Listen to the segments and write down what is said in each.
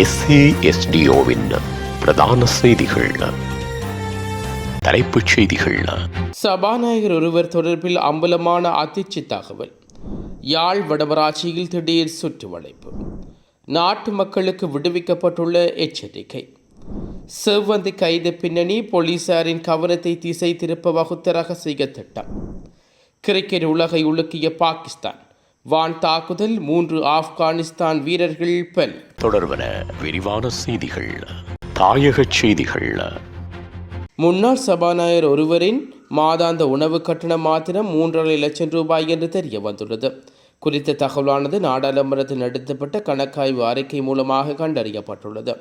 எஸ்ஏஎஸ்டிஓவின் பிரதான செய்திகள். தலைப்புச் செய்திகள். சபாநாயகர் ஒருவர் தொடர்பில் அம்பலமான அதிர்ச்சி தகவல். யாழ் வடமராட்சியில் திடீர் சுற்றுவளைப்பு. நாட்டு மக்களுக்கு விடுவிக்கப்பட்டுள்ள எச்சரிக்கை. செவ்வந்தி கைது பின்னணி போலீசாரின் கவனத்தை திசை திருப்ப வகுத்த ரகசிய திட்டம். கிரிக்கெட் உலகை உலுக்கிய பாகிஸ்தான். வான் தாக்குதல் மூன்று ஆப்கானிஸ்தான் வீரர்கள் பலி. தொடர்பன விரிவான செய்திகள் தாயகச் செய்திகள். முன்னாள் சபாநாயகர் ஒருவரின் மாதாந்த உணவு கட்டணம் மாத்திரம் மூன்றரை லட்சம் ரூபாய் என்று தெரிய வந்துள்ளது. குறித்த தகவலானது நாடாளுமன்றத்தில் நடத்தப்பட்ட கணக்காய்வு அறிக்கை மூலமாக கண்டறியப்பட்டுள்ளது.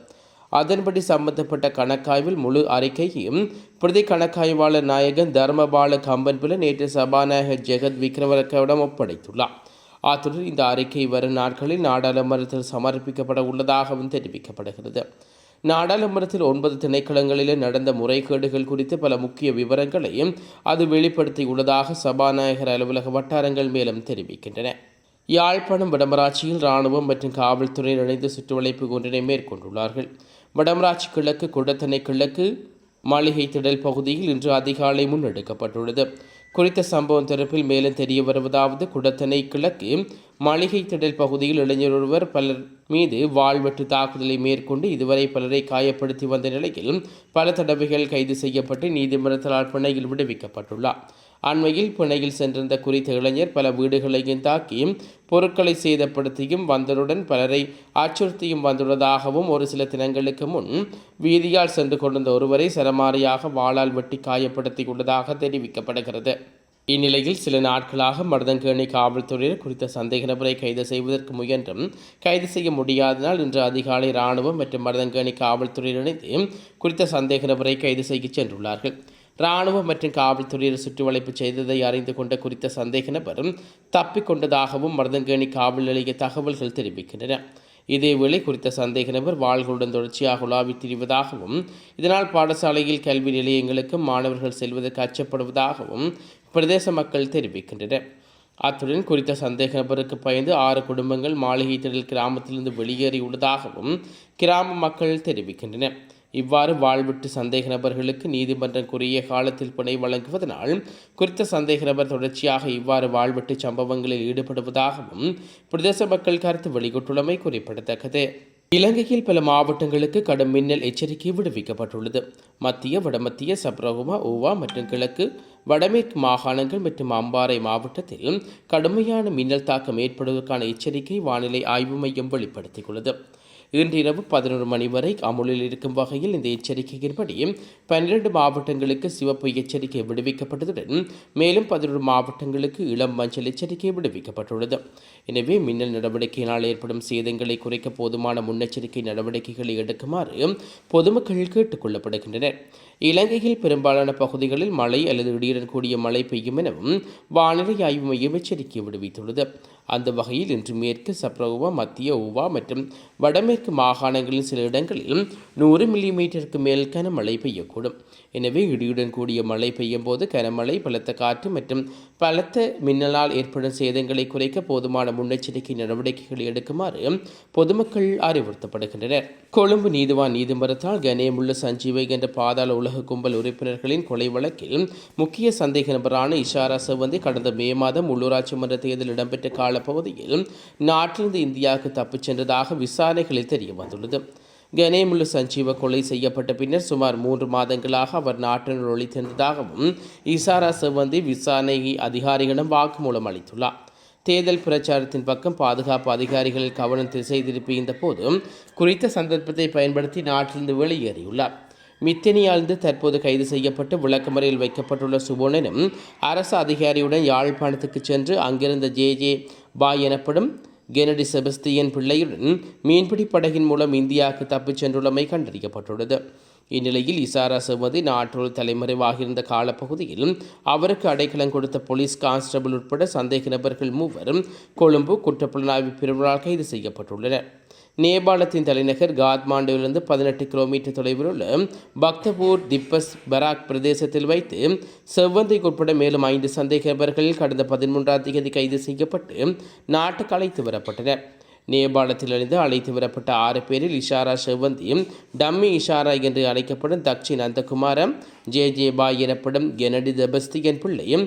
அதன்படி சம்பந்தப்பட்ட கணக்காய்வில் முழு அறிக்கையையும் பிரதி கணக்காய்வாளர் நாயகன் தர்மபால கம்பன்பில நேற்று சபாநாயகர் ஜெகத் விக்ரமரக்கவிடம் ஒப்படைத்துள்ளார். அத்துடன் இந்த அறிக்கை வரும் நாட்களில் நாடாளுமன்றத்தில் சமர்ப்பிக்கப்பட உள்ளதாகவும் தெரிவிக்கப்படுகிறது. நாடாளுமன்றத்தில் ஒன்பது திணைக்களங்களிலே நடந்த முறைகேடுகள் குறித்து பல முக்கிய விவரங்களையும் அது வெளிப்படுத்தியுள்ளதாக சபாநாயகர் அலுவலக வட்டாரங்கள் மேலும் தெரிவிக்கின்றன. யாழ்ப்பாணம் வடமராட்சியில் இராணுவம் மற்றும் காவல்துறை இணைந்து சுற்றுவளைப்பு ஒன்றினை மேற்கொண்டுள்ளார்கள். வடமராட்சி கிழக்கு குடத்தனை கிழக்கு மாளிகை திடல் பகுதியில் இன்று அதிகாலை முன்னெடுக்கப்பட்டுள்ளது. குறித்த சம்பவம் தொடர்பில் மேலும் தெரிய வருவதாவது குடத்தனை கிழக்கு மாளிகை திடல் பகுதியில் இளைஞர் ஒருவர் பலர் மீது வாழ்வெட்டு தாக்குதலை மேற்கொண்டு இதுவரை பலரை காயப்படுத்தி வந்த நிலையில் பல தடவைகள் கைது செய்யப்பட்டு நீதிமன்றத்தால் பிணையில் விடுவிக்கப்பட்டுள்ளார். அண்மையில் பிணையில் சென்றிருந்த குறித்த இளைஞர் பல வீடுகளையும் தாக்கியும் பொருட்களை சேதப்படுத்தியும் வந்ததுடன் பலரை அச்சுறுத்தியும் வந்துள்ளதாகவும் ஒரு சில தினங்களுக்கு முன் வீதியால் சென்று கொண்டிருந்த ஒருவரை சரமாரியாக வாளால் வெட்டி காயப்படுத்தியுள்ளதாக தெரிவிக்கப்படுகிறது. இந்நிலையில் சில நாட்களாக மருதங்கேணி காவல்துறையினர் குறித்த சந்தேக நபரை கைது செய்வதற்கு முயன்றும் கைது செய்ய முடியாதனால் இன்று அதிகாலை இராணுவம் மற்றும் மருதங்கேணி காவல்துறையினர் இணைந்து குறித்த சந்தேக நபரை கைது செய்ய சென்றுள்ளார்கள். இராணுவம் மற்றும் காவல்துறையினர் சுற்றுவளைப்பு செய்ததை அறிந்து கொண்ட குறித்த சந்தேக நபர் தப்பிக்கொண்டதாகவும் மருதங்கேணி காவல் நிலைய தகவல்கள் தெரிவிக்கின்றன. இதேவேளை குறித்த சந்தேக நபர் வாள்களுடன் தொடர்ச்சியாக உலாவி திரிவதாகவும் இதனால் பாடசாலையில் கல்வி நிலையங்களுக்கு மாணவர்கள் செல்வதற்கு அச்சப்படுவதாகவும் பிரதேச மக்கள் தெரிவிக்கின்றனர். அத்துடன் குறித்த சந்தேக நபருக்கு பயந்து ஆறு குடும்பங்கள் மாளிகை திடல் கிராமத்திலிருந்து வெளியேறியுள்ளதாகவும் கிராம மக்கள் தெரிவிக்கின்றனர். இவ்வாறு வாழ்விட்டு சந்தேக நபர்களுக்கு நீதிமன்றம் குறுகிய காலத்தில் பிணை வழங்குவதனால் குறித்த சந்தேக நபர் தொடர்ச்சியாக இவ்வாறு வாழ்விட்டு சம்பவங்களில் ஈடுபடுவதாகவும் பிரதேச மக்கள் கருத்து வெளியிட்டுள்ளமை குறிப்பிடத்தக்கது. இலங்கையில் பல மாவட்டங்களுக்கு கடும் மின்னல் எச்சரிக்கை விடுவிக்கப்பட்டுள்ளது. மத்திய வடமத்திய சப்ரகுமா ஓவா மற்றும் கிழக்கு வடமேற்கு மாகாணங்கள் மற்றும் அம்பாறை மாவட்டத்தில் கடுமையான மின்னல் தாக்கம் ஏற்படுவதற்கான எச்சரிக்கை வானிலை ஆய்வு மையம் வெளிப்படுத்தியுள்ளது. இன்றிரவு பதினொரு மணி வரை அமுலில் இருக்கும் வகையில் இந்த எச்சரிக்கையின்படி பன்னிரண்டு மாவட்டங்களுக்கு சிவப்பு எச்சரிக்கை விடுவிக்கப்பட்டதுடன் மேலும் பதினொரு மாவட்டங்களுக்கு இளம் மஞ்சள் எச்சரிக்கை விடுவிக்கப்பட்டுள்ளது. எனவே மின்னல் நடவடிக்கையினால் ஏற்படும் சேதங்களை குறைக்க போதுமான முன்னெச்சரிக்கை நடவடிக்கைகளை எடுக்குமாறு பொதுமக்கள் கேட்டுக் கொள்ளப்படுகின்றனர். இலங்கையில் பெரும்பாலான பகுதிகளில் மழை அல்லது இடியுடன் கூடிய மழை பெய்யும் எனவும் வானிலை ஆய்வு மையம் எச்சரிக்கை விடுவித்துள்ளது. அந்த வகையில் இன்று மேற்கு சப்ரகுவா மத்திய ஊவா மற்றும் வடமேற்கு மாகாணங்களின் சில இடங்களில் நூறு மில்லிமீட்டருக்கு மேல் கனமழை பெய்யக்கூடும். எனவே இடியுடன் கூடிய மழை பெய்யும் போது கனமழை பலத்த காற்று மற்றும் பலத்த மின்னலால் ஏற்படும் சேதங்களை குறைக்க போதுமான முன்னெச்சரிக்கை நடவடிக்கைகளை எடுக்குமாறு பொதுமக்கள் அறிவுறுத்தப்படுகின்றனர். கொழும்பு நீதிவான் நீதிமன்றத்தால் கனேமுள்ள சஞ்சீவை என்ற பாதாள உலக கும்பல் உறுப்பினர்களின் கொலை வழக்கில் முக்கிய சந்தேக நபரான இஷாரா செவ்வந்தி கடந்த மே மாதம் உள்ளூராட்சி மன்ற தேர்தல் இடம்பெற்ற காலப்பகுதியில் நாட்டிலிருந்து இந்தியாவுக்கு தப்பிச் சென்றதாக விசாரணைகளில் தெரிய வந்துள்ளது கனேமுல்லு சஞ்சீவ கொலை செய்யப்பட்ட பின்னர் சுமார் மூன்று மாதங்களாக அவர் நாட்டினுள் ஒழித்திருந்ததாகவும் இசாரா செவ்வந்தி விசாரணை அதிகாரிகளிடம் வாக்குமூலம் அளித்துள்ளார். தேர்தல் பிரச்சாரத்தின் பக்கம் பாதுகாப்பு அதிகாரிகள் கவனம் திசை திருப்பியிருந்த போதும் குறித்த சந்தர்ப்பத்தை பயன்படுத்தி நாட்டிலிருந்து வெளியேறியுள்ளார். மித்தினியாழ்ந்து தற்போது கைது செய்யப்பட்டு விளக்கமறையில் வைக்கப்பட்டுள்ள சுபோனனும் அரசு அதிகாரியுடன் யாழ்ப்பாணத்துக்கு சென்று அங்கிருந்த ஜே ஜே பாய் எனப்படும் கெனடி செபஸ்தியன் பிள்ளையுடன் மீன்பிடி படகின் மூலம் இந்தியாவுக்கு தப்பிச் சென்றுள்ளமை கண்டறியப்பட்டுள்ளது. இந்நிலையில் இசாரா செவதி நாட்டோடு தலைமறைவாகியிருந்த காலப்பகுதியில் அவருக்கு அடைக்கலம் கொடுத்த போலீஸ் கான்ஸ்டபிள் உட்பட சந்தேக நபர்கள் மூவரும் கொழும்பு குற்றப்புலனாய்வு பிரிவினால் கைது செய்யப்பட்டுள்ளனர். நேபாளத்தின் தலைநகர் காத்மாண்டுவிலிருந்து பதினெட்டு கிலோமீட்டர் தொலைவில் உள்ள பக்தபூர் திப்பஸ் பராக் பிரதேசத்தில் வைத்து செவ்வந்திக்கு உட்பட மேலும் ஐந்து சந்தேக நபர்கள் கடந்த பதிமூன்றாம் தேதி கைது செய்யப்பட்டு நாட்டுக்கு அழைத்து வரப்பட்டனர். நேபாளத்திலிருந்து அழைத்து வரப்பட்ட ஆறு பேரில் இஷாரா செவந்தி டம்மி இஷாரா என்று அழைக்கப்படும் தக்ஷி நந்தகுமாரம் ஜே ஜே பாய் எனப்படும் கெனடி தபஸ்தியன் பிள்ளையும்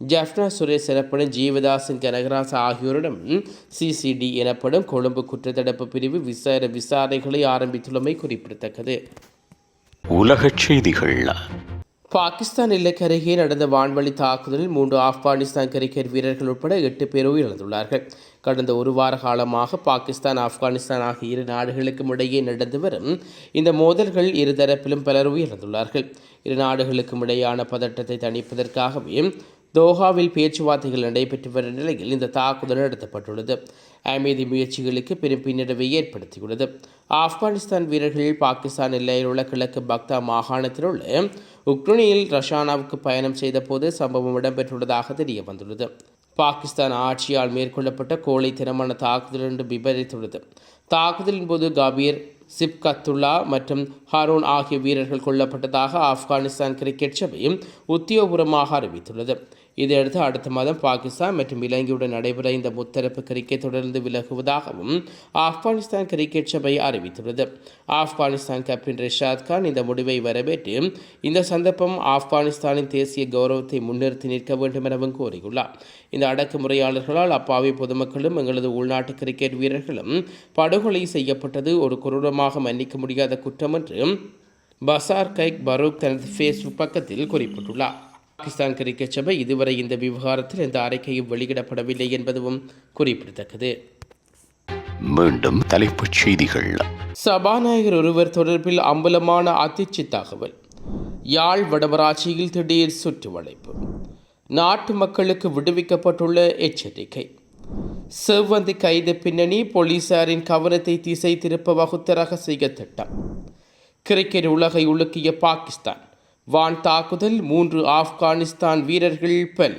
ஜப்னா சுரேஷ் எனப்படும் ஜீவதாசன் கனகராஜ் ஆகியோரிடம் சிசிடி எனப்படும் கொழும்பு குற்றத்தடுப்பு பிரிவு விசார விசாரணைகளை ஆரம்பித்துள்ளமை குறிப்பிடத்தக்கது. உலகச் செய்திகள் பாகிஸ்தான் எல்லைக்கு அருகே நடந்த வான்வழி தாக்குதலில் மூன்று ஆப்கானிஸ்தான் கிரிக்கெட் வீரர்கள் உட்பட எட்டு பேர் உயிரிழந்துள்ளார்கள். கடந்த ஒரு வார காலமாக பாகிஸ்தான் ஆப்கானிஸ்தான் ஆகிய இரு நாடுகளுக்கும் இடையே நடந்து வரும் இந்த மோதல்கள் இருதரப்பிலும் பலர் உயிரிழந்துள்ளார்கள். இரு நாடுகளுக்கும் இடையான பதட்டத்தை தணிப்பதற்காகவே தோஹாவில் பேச்சுவார்த்தைகள் நடைபெற்று வரும் நிலையில் இந்த தாக்குதல் நடத்தப்பட்டுள்ளது. அமைதி முயற்சிகளுக்கு பெரும் பின்னடைவை ஏற்படுத்தியுள்ளது. ஆப்கானிஸ்தான் வீரர்கள் பாகிஸ்தான் எல்லையில் உள்ள கிழக்கு பக்தா மாகாணத்தில் உள்ள உக்ரைனில் ரஷானாவுக்கு பயணம் செய்தபோது சம்பவம் இடம்பெற்றுள்ளதாக தெரிய வந்துள்ளது பாகிஸ்தான் ஆட்சியால் மேற்கொள்ளப்பட்ட கோழைத்தனமான தாக்குதல் என்று விபரித்துள்ளது. தாக்குதலின் போது கபீர் சிப்கத்துல்லா மற்றும் ஹாரூன் ஆகிய வீரர்கள் கொல்லப்பட்டதாக ஆப்கானிஸ்தான் கிரிக்கெட் சபையும் உத்தியோகபூர்வமாக அறிவித்துள்ளது. இதையடுத்து அடுத்த மாதம் பாகிஸ்தான் மற்றும் இலங்கையுடன் நடைபெற இந்த முத்தரப்பு கிரிக்கெட் தொடர்ந்து விலகுவதாகவும் ஆப்கானிஸ்தான் கிரிக்கெட் சபை அறிவித்துள்ளது. ஆப்கானிஸ்தான் கேப்டன் ரிஷாத் கான் இந்த முடிவை வரவேற்று இந்த சந்தர்ப்பம் ஆப்கானிஸ்தானின் தேசிய கௌரவத்தை முன்னிறுத்தி நிற்க வேண்டும் எனவும் கூறியுள்ளார். இந்த அடக்குமுறையாளர்களால் அப்பாவி பொதுமக்களும் எங்களது உள்நாட்டு கிரிக்கெட் வீரர்களும் படுகொலை செய்யப்பட்டது ஒரு கொடூரமாக மன்னிக்க முடியாத குற்றம் என்று பசார் கைக் பரூக் தனது ஃபேஸ்புக் பக்கத்தில் குறிப்பிட்டுள்ளார். பாகிஸ்தான் கிரிக்கெட் சபை இதுவரை இந்த விவகாரத்தில் எந்த அறிக்கையும் வெளியிடப்படவில்லை என்பதும் குறிப்பிடத்தக்கது. மீண்டும் தலைப்புச் செய்திகள். சபாநாயகர் ஒருவர் தொடர்பில் அம்பலமான அதிர்ச்சி தகவல். யாழ் வடமராட்சியில் திடீர் சுற்று வளைப்பு. நாட்டு மக்களுக்கு விடுவிக்கப்பட்டுள்ள எச்சரிக்கை. செவ்வந்தி கைது பின்னணி போலீசாரின் கவனத்தை திசை திருப்ப வகுத்த ரகசிய திட்டம். கிரிக்கெட் உலகை உலுக்கிய பாகிஸ்தான். வான் தாக்குதல் மூன்று ஆப்கானிஸ்தான் வீரர்கள் பலி